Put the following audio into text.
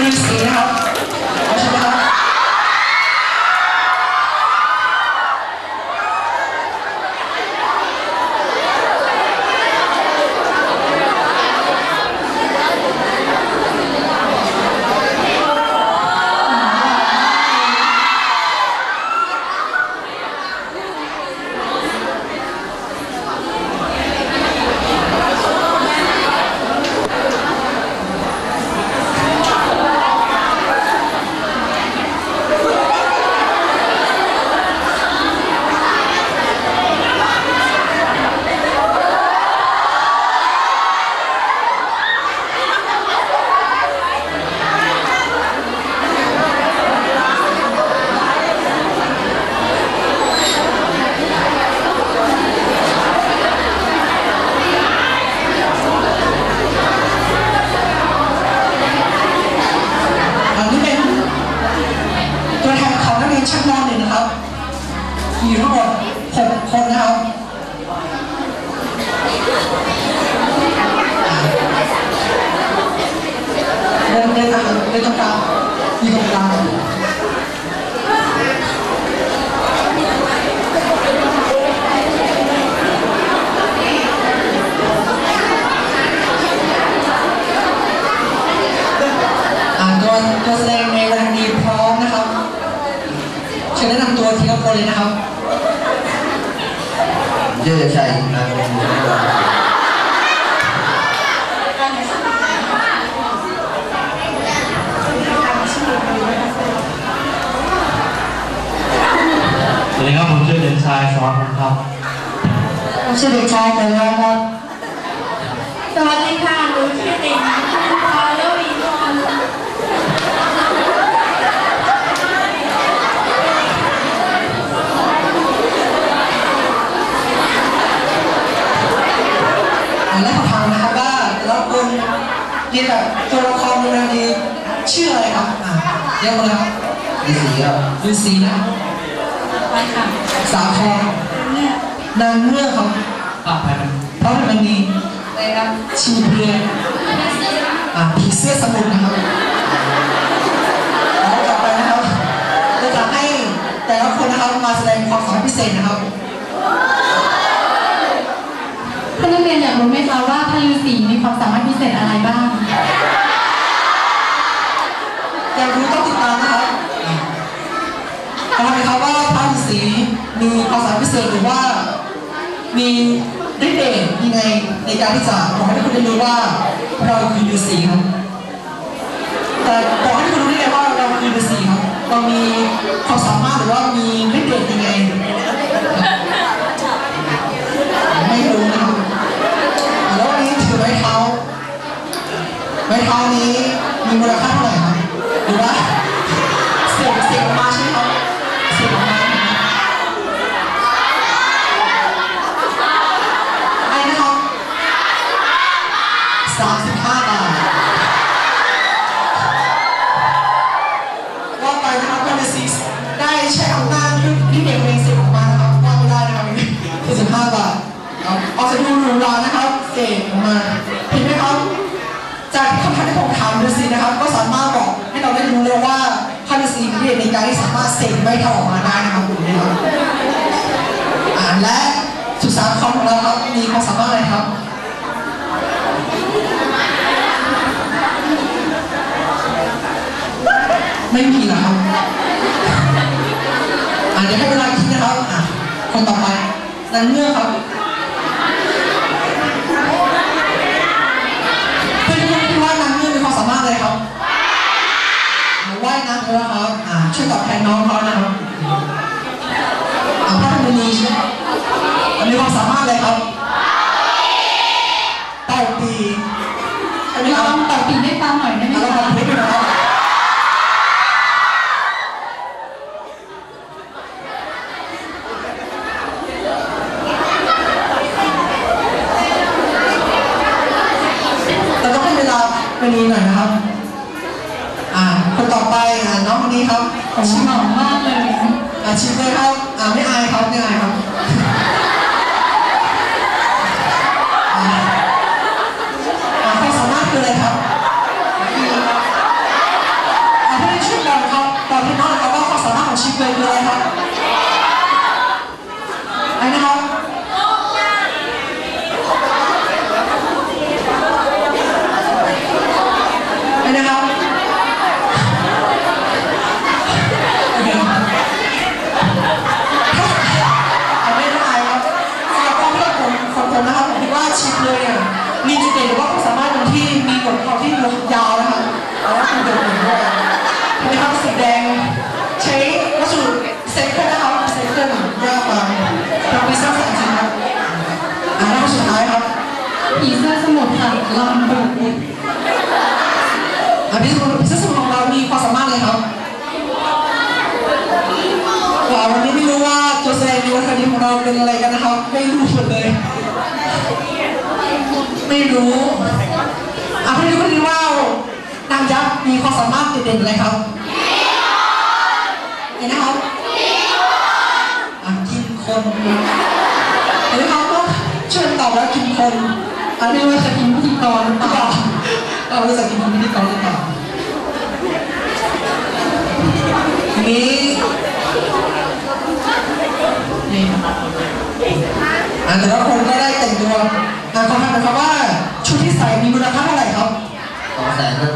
ฤาษีนะครับเอาใช่ไหมครับ อันนี้เป็นตัวแทนของนักเรียนชั้นม .1 นะครับ มีทั้งหมด6คนนะครับเดินเดินทางเดินตรงกลางมีตรงกลางอ่าตัวตัวแสดงในวรรณคดีพร้อมนะครับ เชิญแนะนำตัวทีละคนเลยนะครับเชื่อชัยนามเป็นบุญรอดสวัสดีครับผมชื่อเด่นชายสอนผมครับผมชื่อเด็กชายแต่ละครับสวัสดีค่ะหนูชื่อเด็กหญิงภูพาลวีพร อ่าและขอถามนะครับว่าแต่ละคนเรียนแบบตัวละครในวรรณคดี ชื่ออะไรครับอ่าเรียกมาเลยครับที่สี่ครับฤาษีนะครับไปค่ะสาวทองเนี่ยนางเงือกครับป้าแพนพระพิมณีไปครับชีเพลียอ่าผีเสื้อสมุทรนะครับแล้วต่อไปนะครับเราจะให้แต่ละคนนะครับมาแสดงความสามารถพิเศษนะครับ ท่านนักเรียนอยากรู้ไหมคะว่าท่านฤาษีมีความสามารถพิเศษอะไรบ้าง อยากรู้ต้องติดตามนะครับทำไมครับว่าพระฤาษี มีความสามารถพิเศษหรือว่า มีฤทธิ์เดชยังไงในการที่จะบอกให้ทุกคนได้รู้ว่าเราคือฤาษีครับแต่บอกให้ทุกคนรู้ได้ไงว่าเราคือฤาษีครับเรามีความสามารถหรือว่ามีฤทธิ์เดชยังไง จะดูหรูหรานะครับเสียงออกมาเห็นไหมครับ จากคำถามที่ผมถามฤาษีนะครับ ก็สามารถบอกให้เราได้รู้เลยว่าพระฤาษีมีในการที่สามารถเสกไม่เท่าออกมาได้นะครับผมนะครับอ่านและสุสานคำของเราครับมีความสามารถอะไรครับไม่มีเหรอครับอ่าเดี๋ยวให้เวลาคิดนะครับ อะ คนต่อไปนางเงื่อครับ เพื่อนๆที่ว่ายน้ำนี่ มีความสามารถอะไรครับอ่าว่ายน้ำแล้วครับอ่าช่วยตอบแทนน้องเขานะครับอ่าพระธรรมนีใช่ไหมครับอ่ามีความสามารถอะไรครับเต่าปีใช่ไหมลครัอบงตอบปีให้ฟังหน่อยได้ไหมอ่าเราคะทำเพลงด้วยนะครับเราต้องให้เวลาเป็นนี้หน่อยนะ ครับอ่าคนต่อไปอ่าน้องคนนี้ครับโอ้โหหอมมากเลยอ่าชิมเลยครับอ่าไม่อายครับไม่อายครับ หรือว่าความสามารถหนึ่งที่มีบทเขาที่ยาวนะคะแล้วก็คือโดดเด่นด้วยนะครับสีแดง ใช้วัสดุเซคเคิลนะครับเซคเคิลยากมาทำไปสร้างสรรค์จริงครับอ่าแล้วสุดท้ายครับผีเสื้อสมุทรค่ะลำบุกอันนี้คือพิเศษสุดของเรามีความสามารถเลยครับว้าววันนี้ไม่รู้ว่าโจเซฟในวันคดีของเราเป็นอะไรกันนะครับ ไม่รู้หมดเลย ไม่รู้อะพี่รู้ก็ดีว่านางยักษ์มีความสามารถเด่นๆอะไรครับเห็นนะครับอะกินคนเห็นไหมครับก็ช่วยตอบแล้วกินคนอันนี้ว่าจะกินพิธีกรหรือเปล่าเรารู้จักกินพิธีกรหรือเปล่าทีนี้นี่อันแต่ละคนก็ได้แต่งตัวอะขอถามหน่อยครับว่าชุดที่ใส่มีมูลค่าเท่าไหร่ครับ สองแสน ครับ